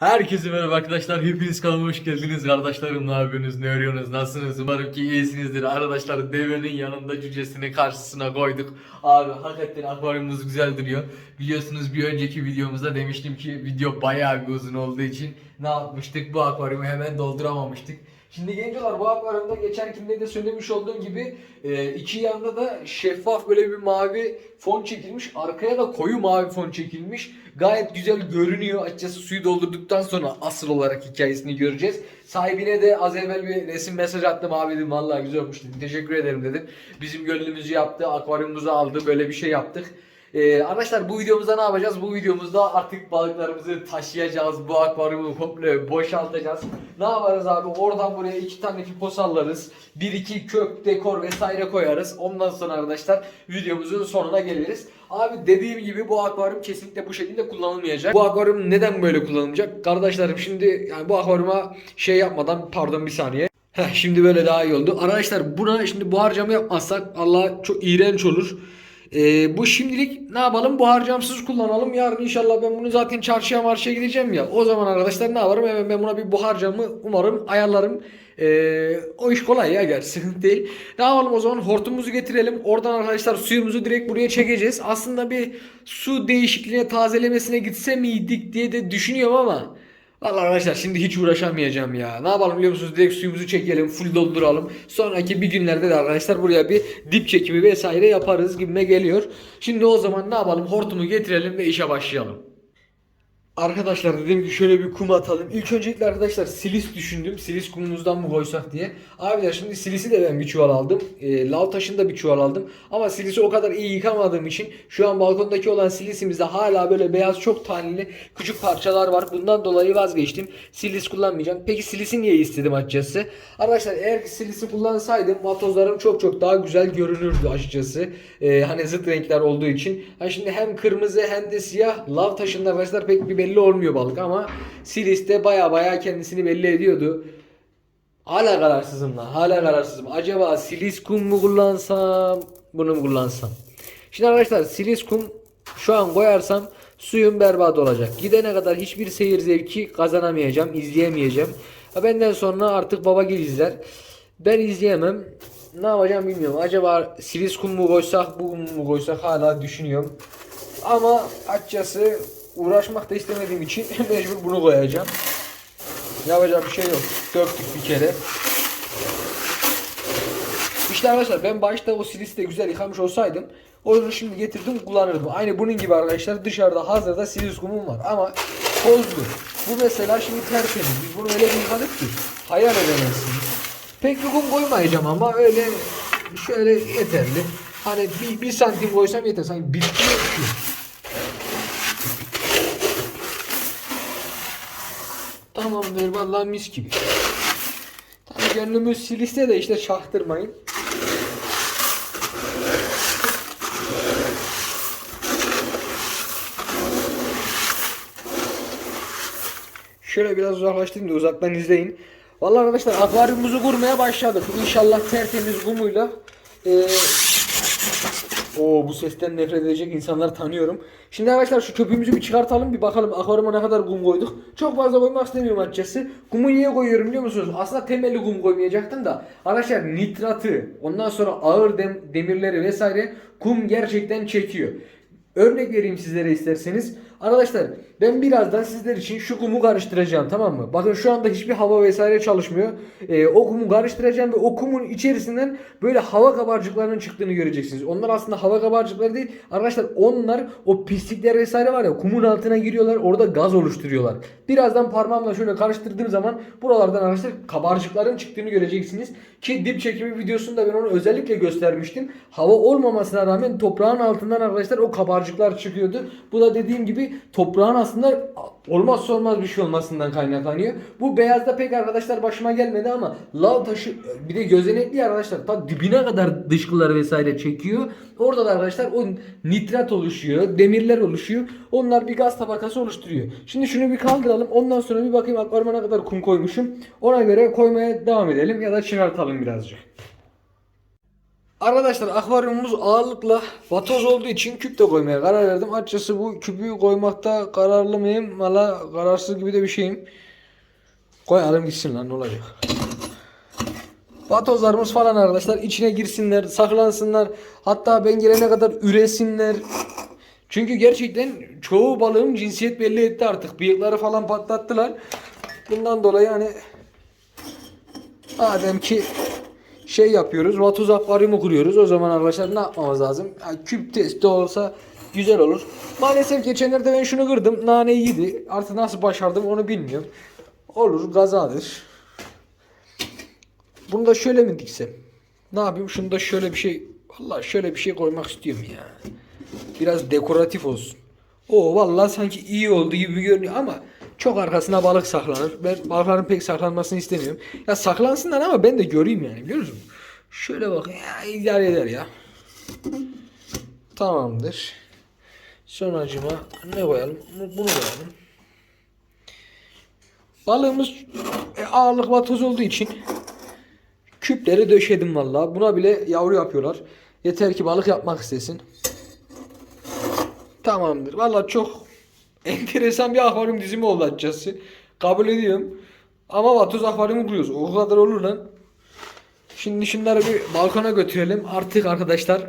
Herkese merhaba arkadaşlar. Hepiniz kanalıma hoş geldiniz. Kardeşlerim ne yapıyorsunuz? Ne örüyorsunuz? Nasılsınız? Umarım ki iyisinizdir. Arkadaşlar devenin yanında cücesini karşısına koyduk. Abi hakikaten akvaryumumuz güzel duruyor. Biliyorsunuz bir önceki videomuzda demiştim ki video bayağı bir uzun olduğu için ne yapmıştık? Bu akvaryumu hemen dolduramamıştık. Şimdi gençler bu akvaryumda geçenkinde de söylemiş olduğum gibi e, iki yanda da şeffaf böyle bir mavi fon çekilmiş. Arkaya da koyu mavi fon çekilmiş. Gayet güzel görünüyor. Açıkçası suyu doldurduktan sonra asıl olarak hikayesini göreceğiz. Sahibine de az evvel bir resim mesaj attım abi dedim vallahi güzel olmuş dedim. Teşekkür ederim dedim. Bizim gönlümüzü yaptı, akvaryumumuzu aldı. Böyle bir şey yaptık. Ee, arkadaşlar bu videomuzda ne yapacağız? Bu videomuzda artık balıklarımızı taşıyacağız. Bu akvaryumu komple boşaltacağız. Ne yaparız abi? Oradan buraya iki tane pipo sallarız. Bir iki kök, dekor vesaire koyarız. Ondan sonra arkadaşlar videomuzun sonuna geliriz. Abi dediğim gibi bu akvaryum kesinlikle bu şekilde kullanılmayacak. Bu akvaryum neden böyle kullanılmayacak? Kardeşlerim şimdi yani bu akvaryuma şey yapmadan pardon bir saniye. Heh, şimdi böyle daha iyi oldu. Arkadaşlar buna şimdi bu harcama yapmazsak Allah çok iğrenç olur. Ee, bu şimdilik ne yapalım? Bu harcamsız kullanalım. Yarın inşallah ben bunu zaten çarşıya marşıya gideceğim ya. O zaman arkadaşlar ne yaparım? Hemen ben buna bir buhar camı umarım ayarlarım. Ee, o iş kolay ya gerçi sıkıntı değil. Ne yapalım o zaman hortumumuzu getirelim. Oradan arkadaşlar suyumuzu direkt buraya çekeceğiz. Aslında bir su değişikliğine tazelemesine gitse miydik diye de düşünüyorum ama Vallahi arkadaşlar şimdi hiç uğraşamayacağım ya. Ne yapalım biliyor musunuz? Direkt suyumuzu çekelim, full dolduralım. Sonraki bir günlerde de arkadaşlar buraya bir dip çekimi vesaire yaparız gibime geliyor. Şimdi o zaman ne yapalım? Hortumu getirelim ve işe başlayalım. Arkadaşlar dedim ki şöyle bir kum atalım. İlk öncelikle arkadaşlar silis düşündüm. Silis kumumuzdan mı koysak diye. Abiler şimdi silisi de ben bir çuval aldım. E, lav taşını da bir çuval aldım. Ama silisi o kadar iyi yıkamadığım için şu an balkondaki olan silisimizde hala böyle beyaz çok taneli küçük parçalar var. Bundan dolayı vazgeçtim. Silis kullanmayacağım. Peki silisi niye istedim açıkçası? Arkadaşlar eğer ki silisi kullansaydım vatozlarım çok çok daha güzel görünürdü açıkçası. E, hani zıt renkler olduğu için. Ha şimdi hem kırmızı hem de siyah lav taşında arkadaşlar pek bir belli olmuyor balık ama Silis'te baya baya kendisini belli ediyordu. Hala kararsızım lan. Hala kararsızım. Acaba silis kum mu kullansam, bunu mu kullansam? Şimdi arkadaşlar silis kum şu an koyarsam suyun berbat olacak. Gidene kadar hiçbir seyir zevki kazanamayacağım, izleyemeyeceğim. Benden sonra artık baba gel izler. Ben izleyemem. Ne yapacağım bilmiyorum. Acaba silis kum mu koysak, bu mu koysak hala düşünüyorum. Ama açıkçası uğraşmak da istemediğim için mecbur bunu koyacağım. Yapacak bir şey yok. Döktük bir kere. İşte arkadaşlar ben başta o silisi de güzel yıkamış olsaydım onu şimdi getirdim kullanırdım. Aynı bunun gibi arkadaşlar dışarıda hazırda silis kumum var ama tozlu. Bu mesela şimdi tertemiz. Biz bunu öyle bir yıkadık ki hayal edemezsiniz. Pek bir kum koymayacağım ama öyle şöyle yeterli. Hani bir, bir santim koysam yeter. Sanki bitki yok ki. Tamamdır vallahi mis gibi. Tabii gönlümüz siliste de işte çaktırmayın. Şöyle biraz uzaklaştırayım da uzaktan izleyin. Vallahi arkadaşlar akvaryumumuzu kurmaya başladık. İnşallah tertemiz kumuyla. Ee, Oo bu sesten nefret edecek insanları tanıyorum. Şimdi arkadaşlar şu köpüğümüzü bir çıkartalım bir bakalım akvaryuma ne kadar kum koyduk. Çok fazla koymak istemiyorum açıkçası. Kumu niye koyuyorum biliyor musunuz? Aslında temelli kum koymayacaktım da. Arkadaşlar nitratı ondan sonra ağır dem- demirleri vesaire kum gerçekten çekiyor. Örnek vereyim sizlere isterseniz. Arkadaşlar ben birazdan sizler için şu kumu karıştıracağım tamam mı? Bakın şu anda hiçbir hava vesaire çalışmıyor. Ee, o kumu karıştıracağım ve o kumun içerisinden böyle hava kabarcıklarının çıktığını göreceksiniz. Onlar aslında hava kabarcıkları değil. Arkadaşlar onlar o pislikler vesaire var ya kumun altına giriyorlar orada gaz oluşturuyorlar. Birazdan parmağımla şöyle karıştırdığım zaman buralardan arkadaşlar kabarcıkların çıktığını göreceksiniz. Ki dip çekimi videosunda ben onu özellikle göstermiştim. Hava olmamasına rağmen toprağın altından arkadaşlar o kabarcıklar çıkıyordu. Bu da dediğim gibi toprağın aslında olmazsa olmaz bir şey olmasından kaynaklanıyor. Bu beyazda pek arkadaşlar başıma gelmedi ama lav taşı bir de gözenekli arkadaşlar ta dibine kadar dışkıları vesaire çekiyor. Orada da arkadaşlar o nitrat oluşuyor, demirler oluşuyor. Onlar bir gaz tabakası oluşturuyor. Şimdi şunu bir kaldıralım. Ondan sonra bir bakayım akvaryuma kadar kum koymuşum. Ona göre koymaya devam edelim ya da çıkartalım birazcık. Arkadaşlar akvaryumumuz ağırlıkla vatoz olduğu için küp de koymaya karar verdim. Açıkçası bu küpü koymakta kararlı mıyım? Valla kararsız gibi de bir şeyim. Koyalım gitsin lan ne olacak. Vatozlarımız falan arkadaşlar içine girsinler, saklansınlar. Hatta ben gelene kadar üresinler. Çünkü gerçekten çoğu balığım cinsiyet belli etti artık. Bıyıkları falan patlattılar. Bundan dolayı hani madem ki şey yapıyoruz. Vatoz akvaryumu kuruyoruz. O zaman arkadaşlar ne yapmamız lazım? Ya, küp testi olsa güzel olur. Maalesef geçenlerde ben şunu kırdım. Nane yedi. Artık nasıl başardım onu bilmiyorum. Olur gazadır. Bunu da şöyle mi diksem? Ne yapayım? Şunu da şöyle bir şey Vallahi şöyle bir şey koymak istiyorum ya. Biraz dekoratif olsun. O vallahi sanki iyi oldu gibi görünüyor ama çok arkasına balık saklanır. Ben balıkların pek saklanmasını istemiyorum. Ya saklansınlar ama ben de göreyim yani biliyor musun? Şöyle bak ya idare eder ya. Tamamdır. Sonracıma ne koyalım? Bunu koyalım. Balığımız e, ağırlık olduğu için küpleri döşedim vallahi. Buna bile yavru yapıyorlar. Yeter ki balık yapmak istesin. Tamamdır. Vallahi çok enteresan bir akvaryum dizimi oldu açıkçası. Kabul ediyorum. Ama vatoz akvaryumu kuruyoruz. O kadar olur lan. Şimdi şunları bir balkona götürelim. Artık arkadaşlar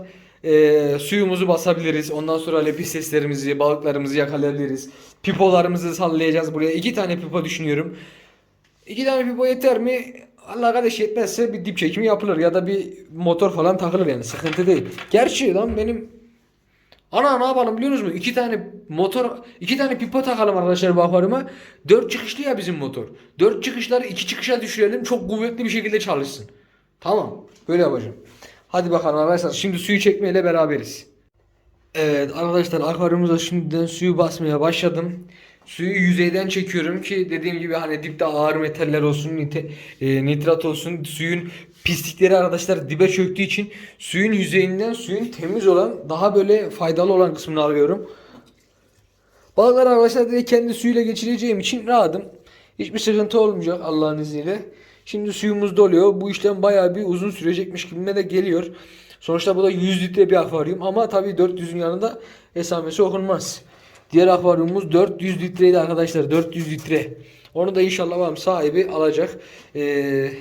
eee, suyumuzu basabiliriz. Ondan sonra lepis seslerimizi, balıklarımızı yakalayabiliriz. Pipolarımızı sallayacağız buraya. İki tane pipo düşünüyorum. İki tane pipo yeter mi? Allah kardeş yetmezse bir dip çekimi yapılır ya da bir motor falan takılır yani sıkıntı değil. Gerçi lan benim Ana ne yapalım biliyor musunuz? İki tane motor, iki tane pipo takalım arkadaşlar bu. Dört çıkışlı ya bizim motor. Dört çıkışları iki çıkışa düşürelim. Çok kuvvetli bir şekilde çalışsın. Tamam. Böyle yapacağım. Hadi bakalım arkadaşlar. Şimdi suyu çekmeyle beraberiz. Evet arkadaşlar akvaryumuza şimdiden suyu basmaya başladım. Suyu yüzeyden çekiyorum ki dediğim gibi hani dipte ağır metaller olsun, nite- e, nitrat olsun. Suyun pislikleri arkadaşlar dibe çöktüğü için suyun yüzeyinden suyun temiz olan daha böyle faydalı olan kısmını alıyorum. Balıkları arkadaşlar direkt kendi suyuyla geçireceğim için rahatım. Hiçbir sıkıntı olmayacak Allah'ın izniyle. Şimdi suyumuz doluyor. Bu işlem bayağı bir uzun sürecekmiş gibime de geliyor. Sonuçta bu da 100 litre bir akvaryum ama tabii 400'ün yanında esamesi okunmaz. Diğer akvaryumumuz 400 litreydi arkadaşlar. 400 litre. Onu da inşallah babam sahibi alacak. Ee,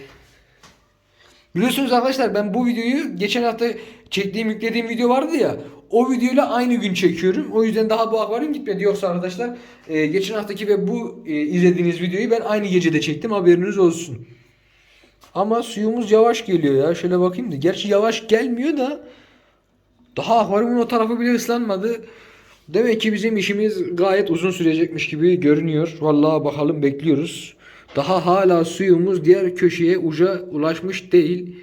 Biliyorsunuz arkadaşlar ben bu videoyu geçen hafta çektiğim yüklediğim video vardı ya o videoyla aynı gün çekiyorum. O yüzden daha bu akvaryum gitmedi. Yoksa arkadaşlar e, geçen haftaki ve bu e, izlediğiniz videoyu ben aynı gecede çektim. Haberiniz olsun. Ama suyumuz yavaş geliyor ya. Şöyle bakayım da. Gerçi yavaş gelmiyor da daha akvaryumun o tarafı bile ıslanmadı. Demek ki bizim işimiz gayet uzun sürecekmiş gibi görünüyor. Vallahi bakalım bekliyoruz. Daha hala suyumuz diğer köşeye uca ulaşmış değil.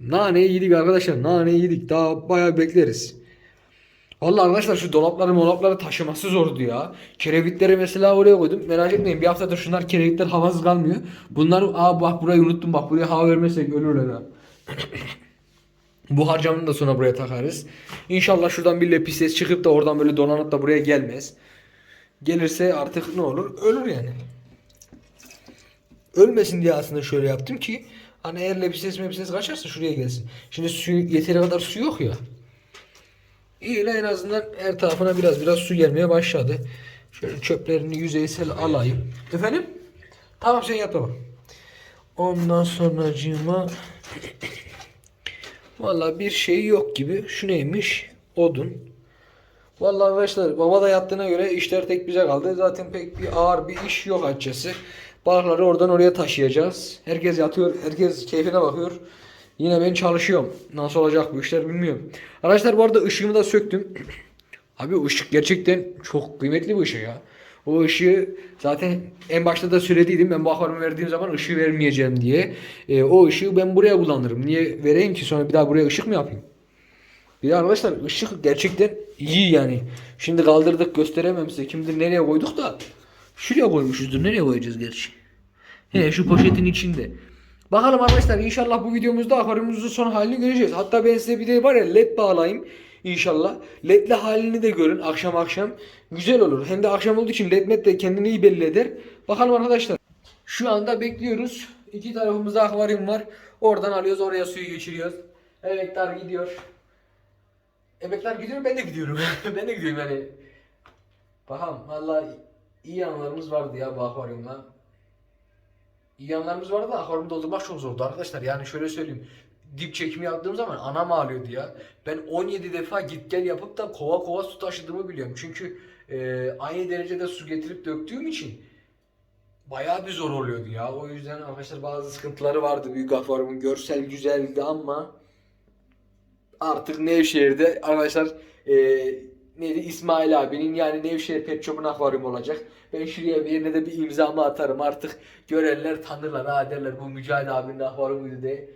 Nane yedik arkadaşlar. Nane yedik. Daha bayağı bekleriz. Vallahi arkadaşlar şu dolapları molapları taşıması zordu ya. Kerevitleri mesela oraya koydum. Merak etmeyin bir haftadır şunlar kerevitler havasız kalmıyor. Bunlar aa bak burayı unuttum bak buraya hava vermezsek ölürler ha. Bu harcamını da sonra buraya takarız. İnşallah şuradan bir lepis ses çıkıp da oradan böyle donanıp da buraya gelmez. Gelirse artık ne olur? Ölür yani. Ölmesin diye aslında şöyle yaptım ki hani eğer lepis ses mepis ses kaçarsa şuraya gelsin. Şimdi su yeteri kadar su yok ya. İyi en azından her tarafına biraz biraz su gelmeye başladı. Şöyle çöplerini yüzeysel alayım. Efendim? Tamam sen yap tamam. Ondan sonra cima Valla bir şey yok gibi. Şu neymiş? Odun. Vallahi arkadaşlar baba da yattığına göre işler tek bize kaldı. Zaten pek bir ağır bir iş yok açıkçası. Balıkları oradan oraya taşıyacağız. Herkes yatıyor. Herkes keyfine bakıyor. Yine ben çalışıyorum. Nasıl olacak bu işler bilmiyorum. Arkadaşlar bu arada ışığımı da söktüm. Abi ışık gerçekten çok kıymetli bir ışık ya. O ışığı zaten en başta da söylediydim ben bu akvaryumu verdiğim zaman ışığı vermeyeceğim diye. E, o ışığı ben buraya kullanırım. Niye vereyim ki sonra bir daha buraya ışık mı yapayım? Bir de arkadaşlar ışık gerçekten iyi yani. Şimdi kaldırdık gösteremem size. Kimdir nereye koyduk da. Şuraya koymuşuzdur. Nereye koyacağız gerçi? He şu poşetin içinde. Bakalım arkadaşlar inşallah bu videomuzda akvaryumumuzun son halini göreceğiz. Hatta ben size bir de var ya led bağlayayım inşallah. Ledli halini de görün akşam akşam. Güzel olur. Hem de akşam olduğu için led met de kendini iyi belli eder. Bakalım arkadaşlar. Şu anda bekliyoruz. İki tarafımızda akvaryum var. Oradan alıyoruz oraya suyu geçiriyoruz. Emekler gidiyor. Emekler gidiyor ben de gidiyorum. ben de gidiyorum yani. Bakalım valla iyi yanlarımız vardı ya bu akvaryumda. İyi yanlarımız vardı da akvaryumu doldurmak çok zordu arkadaşlar. Yani şöyle söyleyeyim. Dip çekimi yaptığım zaman anam ağlıyordu ya. Ben 17 defa git gel yapıp da kova kova su taşıdığımı biliyorum. Çünkü e, aynı derecede su getirip döktüğüm için bayağı bir zor oluyordu ya. O yüzden arkadaşlar bazı sıkıntıları vardı büyük akvaryumun. Görsel güzeldi ama artık Nevşehir'de arkadaşlar e, neydi İsmail abinin yani Nevşehir Pet Shop'un akvaryumu olacak. Ben şuraya bir yerine de bir imzamı atarım artık görenler tanırlar ha derler bu Mücahit abinin akvaryumuydu diye.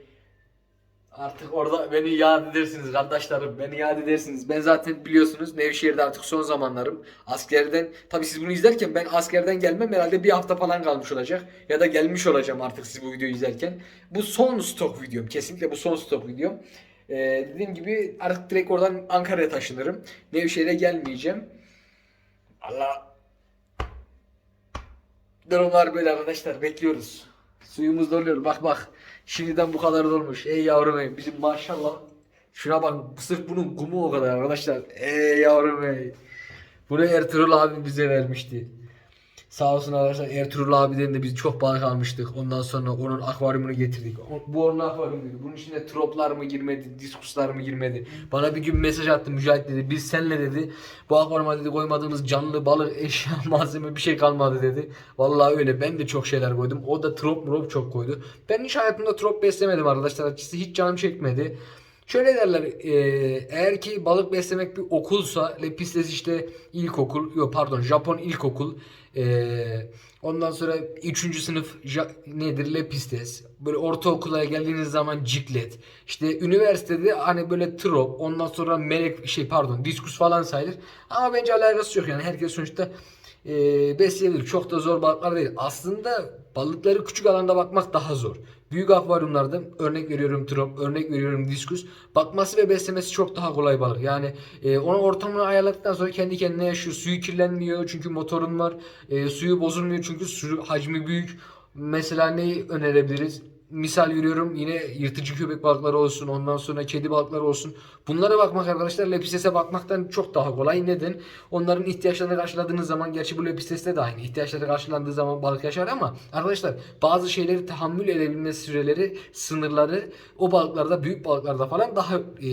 Artık orada beni yad edersiniz kardeşlerim. Beni yad edersiniz. Ben zaten biliyorsunuz Nevşehir'de artık son zamanlarım. Askerden tabi siz bunu izlerken ben askerden gelmem herhalde bir hafta falan kalmış olacak. Ya da gelmiş olacağım artık siz bu videoyu izlerken. Bu son stok videom. Kesinlikle bu son stok videom. Ee, dediğim gibi artık direkt oradan Ankara'ya taşınırım. Nevşehir'e gelmeyeceğim. Allah Durumlar böyle arkadaşlar bekliyoruz. Suyumuz doluyor bak bak. Şimdiden bu kadar dolmuş. Ey yavrum ey. Bizim maşallah. Şuna bak sırf bunun kumu o kadar arkadaşlar. Ey yavrum ey. Bunu Ertuğrul abi bize vermişti. Sağ olsun arkadaşlar Ertuğrul abiden de biz çok balık almıştık. Ondan sonra onun akvaryumunu getirdik. Bu onun akvaryumuydu. Bunun içine troplar mı girmedi, diskuslar mı girmedi. Bana bir gün mesaj attı Mücahit dedi. Biz senle dedi. Bu akvaryuma dedi koymadığımız canlı balık, eşya, malzeme bir şey kalmadı dedi. Vallahi öyle. Ben de çok şeyler koydum. O da trop mrop çok koydu. Ben hiç hayatımda trop beslemedim arkadaşlar. Açıkçası hiç canım çekmedi. Şöyle derler, e, eğer ki balık beslemek bir okulsa, Lepistes işte ilkokul, yok pardon Japon ilkokul, e, ondan sonra 3. sınıf ja- nedir Lepistes, böyle ortaokula geldiğiniz zaman ciklet, işte üniversitede hani böyle trop, ondan sonra melek şey pardon diskus falan sayılır. Ama bence alakası yok yani herkes sonuçta e, besleyebilir. Çok da zor balıklar değil. Aslında balıkları küçük alanda bakmak daha zor. Büyük akvaryumlarda örnek veriyorum trop, örnek veriyorum diskus. Bakması ve beslemesi çok daha kolay balık. Yani e, onu ortamını ayarladıktan sonra kendi kendine yaşıyor. Suyu kirlenmiyor çünkü motorun var. E, suyu bozulmuyor çünkü su hacmi büyük. Mesela neyi önerebiliriz? Misal veriyorum yine yırtıcı köpek balıkları olsun ondan sonra kedi balıkları olsun. Bunlara bakmak arkadaşlar lepistese bakmaktan çok daha kolay. Neden? Onların ihtiyaçlarını karşıladığınız zaman gerçi bu lepisteste de aynı. İhtiyaçları karşılandığı zaman balık yaşar ama arkadaşlar bazı şeyleri tahammül edebilme süreleri, sınırları o balıklarda büyük balıklarda falan daha e,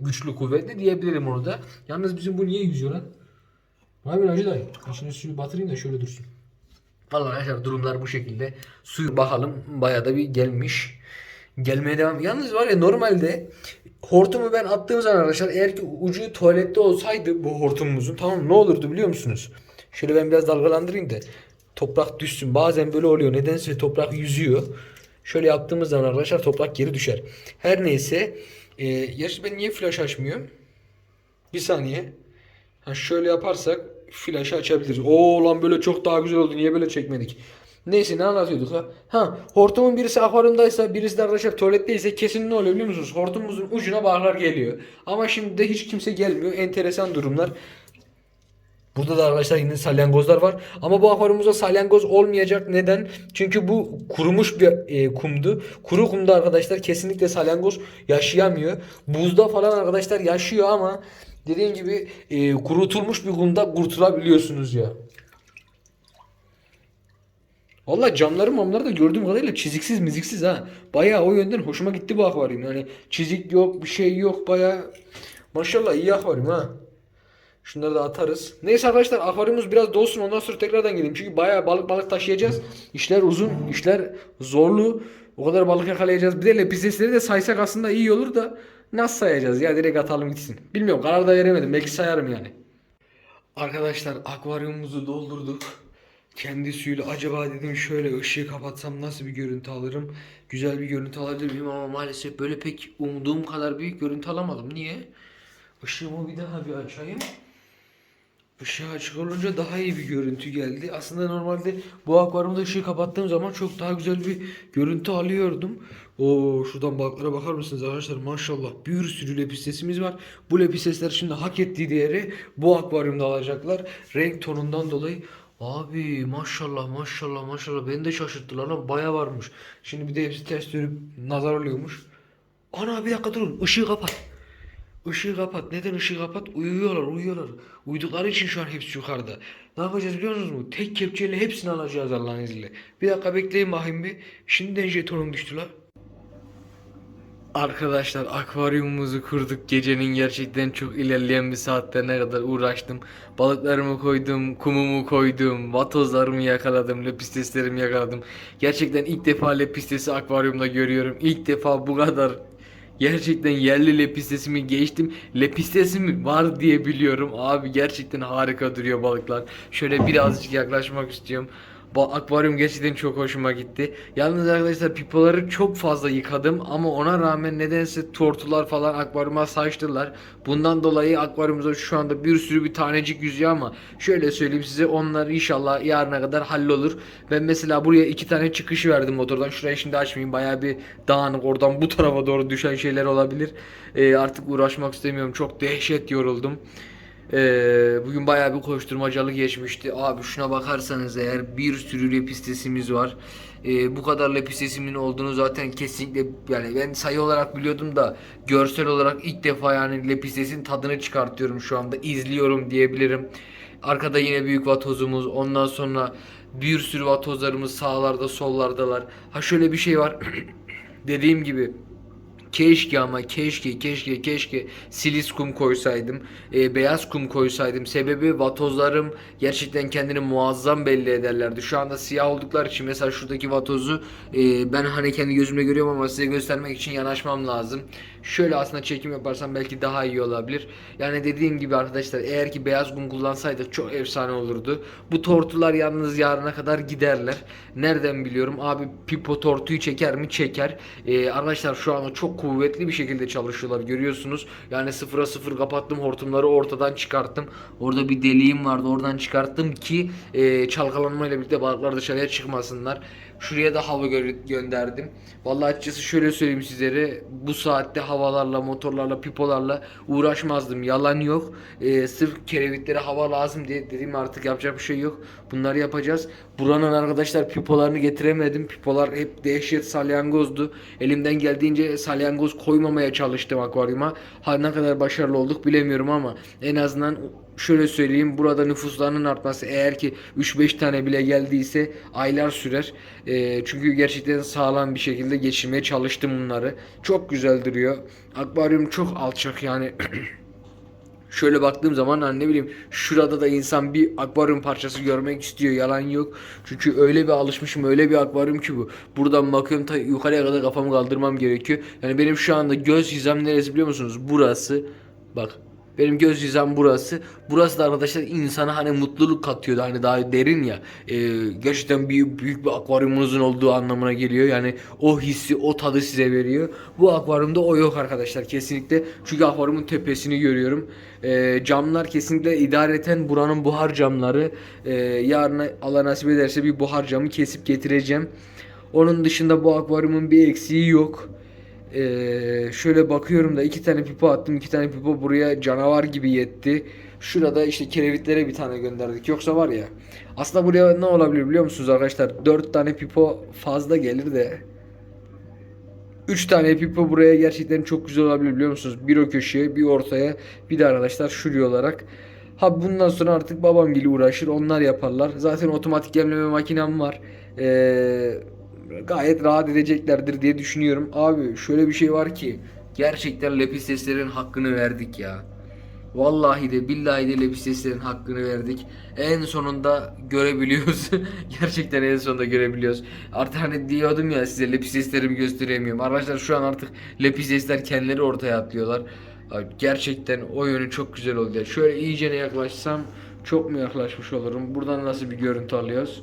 güçlü kuvvetli diyebilirim onu da. Yalnız bizim bu niye yüzüyor lan? Vay be Hacı dayı. Şimdi suyu batırayım da şöyle dursun. Vallahi arkadaşlar durumlar bu şekilde. Suyu bakalım bayağı da bir gelmiş. Gelmeye devam. Yalnız var ya normalde hortumu ben attığım zaman arkadaşlar eğer ki ucu tuvalette olsaydı bu hortumumuzun tamam ne olurdu biliyor musunuz? Şöyle ben biraz dalgalandırayım da toprak düşsün. Bazen böyle oluyor. Nedense toprak yüzüyor. Şöyle yaptığımız zaman arkadaşlar toprak geri düşer. Her neyse. E, yarışı ben niye flash açmıyorum? Bir saniye. Ha şöyle yaparsak flaşı açabiliriz. Oo lan böyle çok daha güzel oldu. Niye böyle çekmedik? Neyse ne anlatıyorduk ha? Ha hortumun birisi akvaryumdaysa birisi de arkadaşlar tuvaletteyse kesin ne oluyor biliyor musunuz? Hortumumuzun ucuna balıklar geliyor. Ama şimdi de hiç kimse gelmiyor. Enteresan durumlar. Burada da arkadaşlar yine salyangozlar var. Ama bu akvaryumumuzda salyangoz olmayacak. Neden? Çünkü bu kurumuş bir e, kumdu. Kuru kumda arkadaşlar kesinlikle salyangoz yaşayamıyor. Buzda falan arkadaşlar yaşıyor ama dediğim gibi e, kurutulmuş bir kumda kurtulabiliyorsunuz ya. Valla camları mamları da gördüğüm kadarıyla çiziksiz miziksiz ha. Bayağı o yönden hoşuma gitti bu akvaryum. Yani çizik yok bir şey yok bayağı. Maşallah iyi akvaryum ha. Şunları da atarız. Neyse arkadaşlar akvaryumumuz biraz dolsun ondan sonra tekrardan geleyim. Çünkü bayağı balık balık taşıyacağız. İşler uzun, işler zorlu. O kadar balık yakalayacağız. Bir de lepistesleri de saysak aslında iyi olur da nasıl sayacağız ya direkt atalım gitsin. Bilmiyorum karar da veremedim. Belki sayarım yani. Arkadaşlar akvaryumumuzu doldurduk. Kendi suyuyla acaba dedim şöyle ışığı kapatsam nasıl bir görüntü alırım? Güzel bir görüntü alabilir miyim ama maalesef böyle pek umduğum kadar büyük görüntü alamadım. Niye? Işığımı bir daha bir açayım. Işığı açık olunca daha iyi bir görüntü geldi. Aslında normalde bu akvaryumda ışığı kapattığım zaman çok daha güzel bir görüntü alıyordum. Oo şuradan balıklara bakar mısınız arkadaşlar? Maşallah bir sürü lepistesimiz var. Bu lepistesler şimdi hak ettiği değeri bu akvaryumda alacaklar. Renk tonundan dolayı Abi maşallah maşallah maşallah beni de şaşırttılar ama baya varmış. Şimdi bir de hepsi ters dönüp nazar oluyormuş. Ana bir dakika durun. Işığı kapat. Işığı kapat. Neden ışığı kapat? Uyuyorlar, uyuyorlar. Uyudukları için şu an hepsi yukarıda. Ne yapacağız biliyor musunuz mu? Tek kepçeyle hepsini alacağız Allah'ın izniyle. Bir dakika bekleyin bakayım bir. Şimdiden jetonum düştü lan. Arkadaşlar akvaryumumuzu kurduk. Gecenin gerçekten çok ilerleyen bir saatlerine kadar uğraştım. Balıklarımı koydum, kumumu koydum, vatozlarımı yakaladım, lepisteslerimi yakaladım. Gerçekten ilk defa lepistesi akvaryumda görüyorum. İlk defa bu kadar Gerçekten yerli lepistesimi geçtim. Lepistesi var diye biliyorum. Abi gerçekten harika duruyor balıklar. Şöyle birazcık yaklaşmak istiyorum. Akvaryum gerçekten çok hoşuma gitti. Yalnız arkadaşlar pipoları çok fazla yıkadım ama ona rağmen nedense tortular falan akvaryuma saçtılar. Bundan dolayı akvaryumumuzda şu anda bir sürü bir tanecik yüzüyor ama şöyle söyleyeyim size onlar inşallah yarına kadar hallolur. Ben mesela buraya iki tane çıkış verdim motordan. Şurayı şimdi açmayayım. Bayağı bir dağınık oradan bu tarafa doğru düşen şeyler olabilir. Ee, artık uğraşmak istemiyorum. Çok dehşet yoruldum. Ee, bugün bayağı bir koşturmacalı geçmişti. Abi şuna bakarsanız eğer bir sürü lepistesimiz var. Ee, bu kadar lepistesimin olduğunu zaten kesinlikle yani ben sayı olarak biliyordum da görsel olarak ilk defa yani lepistesin tadını çıkartıyorum şu anda izliyorum diyebilirim. Arkada yine büyük vatozumuz ondan sonra bir sürü vatozlarımız sağlarda sollardalar. Ha şöyle bir şey var dediğim gibi Keşke ama keşke keşke keşke silis kum koysaydım. e, beyaz kum koysaydım. Sebebi vatozlarım gerçekten kendini muazzam belli ederlerdi. Şu anda siyah oldukları için mesela şuradaki vatozu e, ben hani kendi gözümle görüyorum ama size göstermek için yanaşmam lazım. Şöyle aslında çekim yaparsam belki daha iyi olabilir. Yani dediğim gibi arkadaşlar eğer ki beyaz kum kullansaydık çok efsane olurdu. Bu tortular yalnız yarına kadar giderler. Nereden biliyorum? Abi Pipo tortuyu çeker mi? Çeker. Ee, arkadaşlar şu anda çok kuvvetli bir şekilde çalışıyorlar. Görüyorsunuz. Yani sıfıra sıfır kapattım. Hortumları ortadan çıkarttım. Orada bir deliğim vardı. Oradan çıkarttım ki e, çalkalanmayla birlikte balıklar dışarıya çıkmasınlar. Şuraya da hava gö- gönderdim. Vallahi açıkçası şöyle söyleyeyim sizlere. Bu saatte havalarla, motorlarla, pipolarla uğraşmazdım. Yalan yok. Ee, sırf kerevitlere hava lazım diye dedim artık yapacak bir şey yok. Bunları yapacağız. Buranın arkadaşlar pipolarını getiremedim. Pipolar hep dehşet salyangozdu. Elimden geldiğince salyangoz koymamaya çalıştım akvaryuma. Ha ne kadar başarılı olduk bilemiyorum ama en azından şöyle söyleyeyim burada nüfuslarının artması eğer ki 3-5 tane bile geldiyse aylar sürer. Ee, çünkü gerçekten sağlam bir şekilde geçirmeye çalıştım bunları. Çok güzel duruyor. Akvaryum çok alçak yani. Şöyle baktığım zaman hani ne bileyim şurada da insan bir akvaryum parçası görmek istiyor yalan yok. Çünkü öyle bir alışmışım öyle bir akvaryum ki bu. Buradan bakıyorum ta yukarıya kadar kafamı kaldırmam gerekiyor. Yani benim şu anda göz hizam neresi biliyor musunuz? Burası. Bak benim göz hizam burası. Burası da arkadaşlar insana hani mutluluk katıyordu. Hani daha derin ya. Ee, gerçekten büyük, büyük bir akvaryumunuzun olduğu anlamına geliyor. Yani o hissi, o tadı size veriyor. Bu akvaryumda o yok arkadaşlar kesinlikle. Çünkü akvaryumun tepesini görüyorum. Ee, camlar kesinlikle idareten buranın buhar camları. Ee, yarın Allah nasip ederse bir buhar camı kesip getireceğim. Onun dışında bu akvaryumun bir eksiği yok. Ee, şöyle bakıyorum da iki tane pipo attım. iki tane pipo buraya canavar gibi yetti. Şurada işte kerevitlere bir tane gönderdik. Yoksa var ya. Aslında buraya ne olabilir biliyor musunuz arkadaşlar? Dört tane pipo fazla gelir de. Üç tane pipo buraya gerçekten çok güzel olabilir biliyor musunuz? Bir o köşeye, bir ortaya, bir de arkadaşlar şuraya olarak. Ha bundan sonra artık babam gibi uğraşır. Onlar yaparlar. Zaten otomatik yemleme makinem var. Ee, gayet rahat edeceklerdir diye düşünüyorum. Abi şöyle bir şey var ki gerçekten lepisteslerin hakkını verdik ya. Vallahi de billahi de lepisteslerin hakkını verdik. En sonunda görebiliyoruz. gerçekten en sonunda görebiliyoruz. Artık hani diyordum ya size lepisteslerimi gösteremiyorum. Arkadaşlar şu an artık lepistesler kendileri ortaya atlıyorlar. Abi Gerçekten o yönü çok güzel oldu. ya. Şöyle iyicene yaklaşsam çok mu yaklaşmış olurum? Buradan nasıl bir görüntü alıyoruz?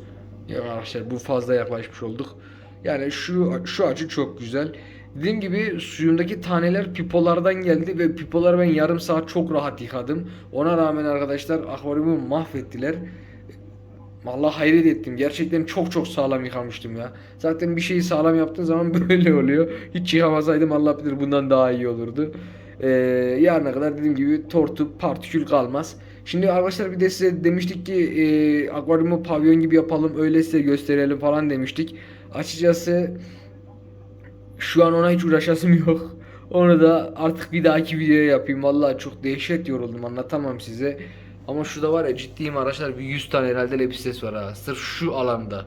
Ya arkadaşlar bu fazla yaklaşmış olduk. Yani şu şu açı çok güzel. Dediğim gibi suyumdaki taneler pipolardan geldi ve pipoları ben yarım saat çok rahat yıkadım. Ona rağmen arkadaşlar akvaryumu mahvettiler. Vallahi hayret ettim. Gerçekten çok çok sağlam yıkamıştım ya. Zaten bir şeyi sağlam yaptığın zaman böyle oluyor. Hiç yıkamasaydım Allah bilir bundan daha iyi olurdu. Ee, yarına kadar dediğim gibi tortu partikül kalmaz. Şimdi arkadaşlar bir de size demiştik ki e, akvaryumu pavyon gibi yapalım öyle size gösterelim falan demiştik. Açıkçası şu an ona hiç uğraşasım yok. Onu da artık bir dahaki videoya yapayım. Vallahi çok dehşet yoruldum anlatamam size. Ama şurada var ya ciddiyim arkadaşlar bir 100 tane herhalde lepistes var ha. Sırf şu alanda.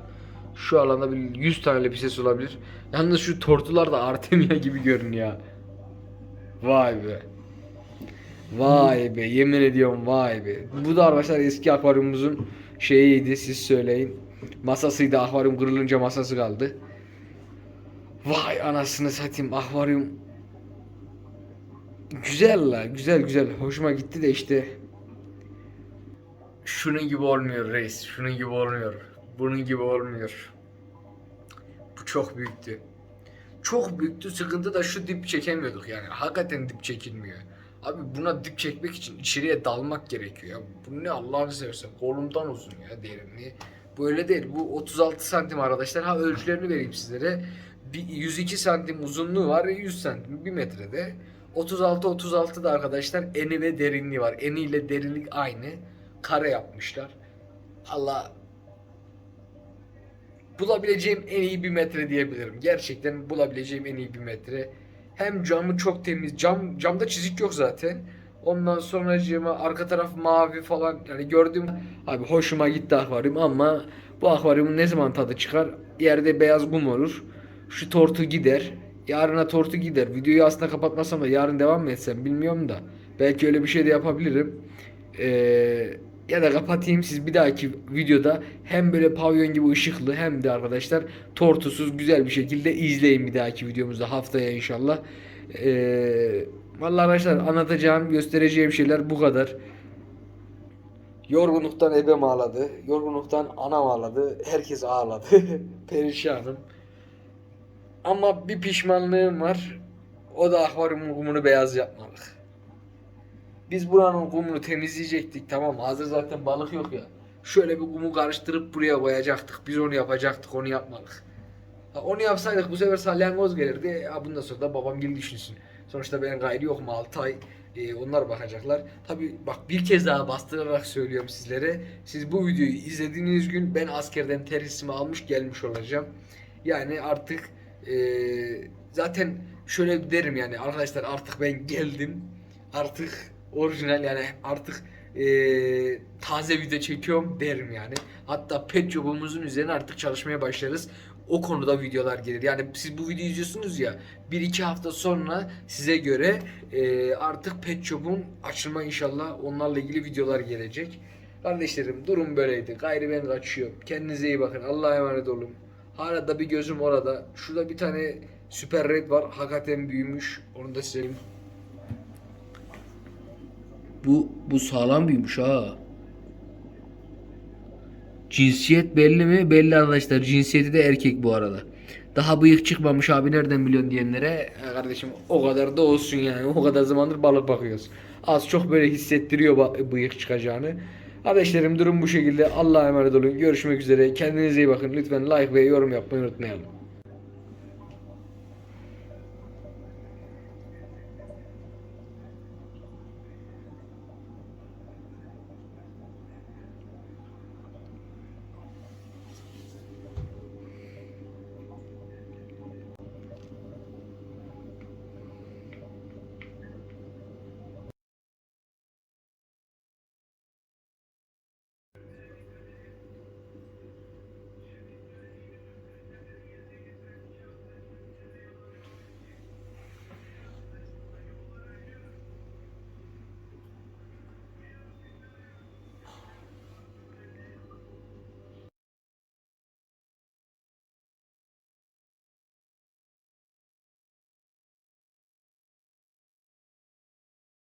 Şu alanda bir 100 tane lepistes olabilir. Yalnız şu tortular da Artemia gibi görünüyor. Vay be. Vay be yemin ediyorum vay be. Bu da arkadaşlar eski akvaryumumuzun şeyiydi siz söyleyin. Masasıydı akvaryum kırılınca masası kaldı. Vay anasını satayım akvaryum. Güzel la güzel güzel hoşuma gitti de işte. Şunun gibi olmuyor reis şunun gibi olmuyor. Bunun gibi olmuyor. Bu çok büyüktü. Çok büyüktü sıkıntı da şu dip çekemiyorduk yani. Hakikaten dip çekilmiyor. Abi buna dip çekmek için içeriye dalmak gerekiyor ya. Bu ne Allah'ını seversen kolumdan uzun ya derinliği. Böyle değil. Bu 36 santim arkadaşlar. Ha ölçülerini vereyim sizlere. Bir 102 santim uzunluğu var. 100 santim 1 metrede. 36 36 da arkadaşlar eni ve derinliği var. Eni ile derinlik aynı. Kare yapmışlar. Allah bulabileceğim en iyi bir metre diyebilirim. Gerçekten bulabileceğim en iyi bir metre. Hem camı çok temiz. Cam camda çizik yok zaten. Ondan sonra arka taraf mavi falan yani gördüğüm abi hoşuma gitti akvaryum ama bu akvaryumun ne zaman tadı çıkar? Yerde beyaz kum olur. Şu tortu gider. Yarına tortu gider. Videoyu aslında kapatmasam da yarın devam mı etsem bilmiyorum da. Belki öyle bir şey de yapabilirim. Ee, ya da kapatayım siz bir dahaki videoda hem böyle pavyon gibi ışıklı hem de arkadaşlar tortusuz güzel bir şekilde izleyin bir dahaki videomuzda haftaya inşallah. Ee, vallahi arkadaşlar anlatacağım göstereceğim şeyler bu kadar. Yorgunluktan ebem ağladı. Yorgunluktan anam ağladı. Herkes ağladı. Perişanım. Ama bir pişmanlığım var. O da akvaryumun kumunu beyaz yapmalık. Biz buranın kumunu temizleyecektik tamam hazır zaten balık yok ya. Şöyle bir kumu karıştırıp buraya koyacaktık. Biz onu yapacaktık onu yapmadık. Ha, onu yapsaydık bu sefer salyangoz gelirdi. Ya bundan sonra da babam gibi düşünsün. Sonuçta benim gayri yok mu 6 ay e, onlar bakacaklar. Tabi bak bir kez daha bastırarak söylüyorum sizlere. Siz bu videoyu izlediğiniz gün ben askerden terhisimi almış gelmiş olacağım. Yani artık e, zaten şöyle derim yani arkadaşlar artık ben geldim. Artık orijinal yani artık e, taze video çekiyorum derim yani. Hatta pet jobumuzun üzerine artık çalışmaya başlarız. O konuda videolar gelir. Yani siz bu videoyu izliyorsunuz ya bir iki hafta sonra size göre e, artık pet shop'un açılma inşallah onlarla ilgili videolar gelecek. Kardeşlerim durum böyleydi. Gayrı ben kaçıyorum. Kendinize iyi bakın. Allah'a emanet olun. Hala da bir gözüm orada. Şurada bir tane süper red var. Hakikaten büyümüş. Onu da size bu bu sağlam büyümüş ha. Cinsiyet belli mi? Belli arkadaşlar. Cinsiyeti de erkek bu arada. Daha bıyık çıkmamış abi nereden biliyorsun diyenlere "Ya kardeşim o kadar da olsun yani. O kadar zamandır balık bakıyoruz. Az çok böyle hissettiriyor bıyık çıkacağını. Kardeşlerim durum bu şekilde. Allah'a emanet olun. Görüşmek üzere. Kendinize iyi bakın. Lütfen like ve yorum yapmayı unutmayalım.